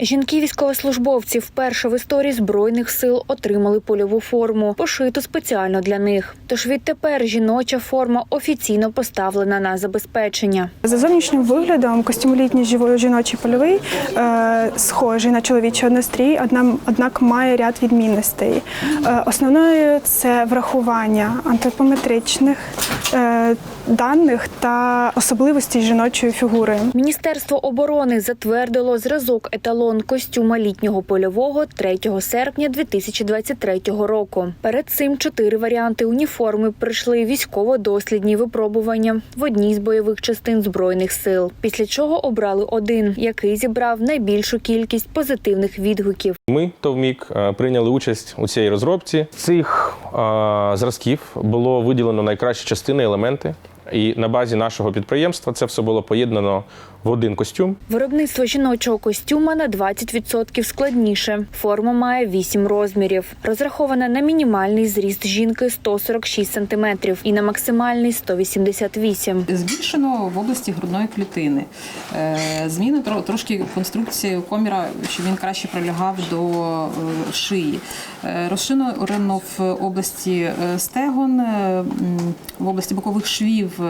Жінки військовослужбовці вперше в історії збройних сил отримали польову форму, пошиту спеціально для них. Тож відтепер жіноча форма офіційно поставлена на забезпечення. За зовнішнім виглядом костюм літній жіночий польовий е, схожий на чоловічий однострій, однак, має ряд відмінностей. Е, основною це врахування антропометричних е, даних та особливостей жіночої фігури. Міністерство оборони затвердило зразок еталон костюма літнього польового 3 серпня 2023 року. Перед цим чотири варіанти уніформи пройшли військово-дослідні випробування в одній з бойових частин збройних сил. Після чого обрали один, який зібрав найбільшу кількість позитивних відгуків. Ми ТОВМІК е, прийняли участь у цій розробці. Цих е, зразків було виділено найкращі частини, елементи. І на базі нашого підприємства це все було поєднано в один костюм. Виробництво жіночого костюма на 20% складніше. Форма має 8 розмірів. Розрахована на мінімальний зріст жінки 146 см і на максимальний 188 Збільшено в області грудної клітини. Е, Зміни трошки конструкції коміра, щоб він краще прилягав до е, шиї. Е, Розширено в області стегон, в області бокових швів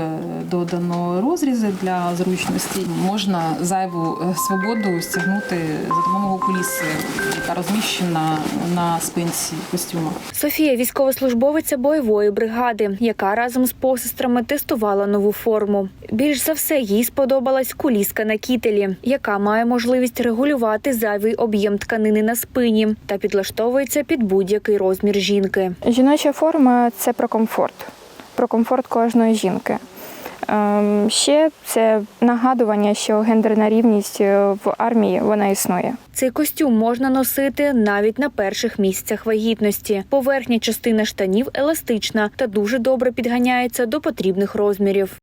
додано розрізи для зручності. Можна зайву е, свободу стягнути за допомогою куліси, яка розміщена на спинці костюма. Софія військовослужбовиця бойової бригади, яка разом з посестрами тестувала нову форму. Більш за все їй сподобалась куліска на кітелі, яка має можливість регулювати зайвий об'єм тканини на спині та підлаштовується під будь-який розмір жінки. Жіноча форма це про комфорт, про комфорт кожної жінки. Ем, Ще це нагадування, що гендерна рівність е, в армії вона існує. Цей костюм можна носити навіть на перших місяцях вагітності. Поверхня частина штанів еластична та дуже добре підганяється до потрібних розмірів.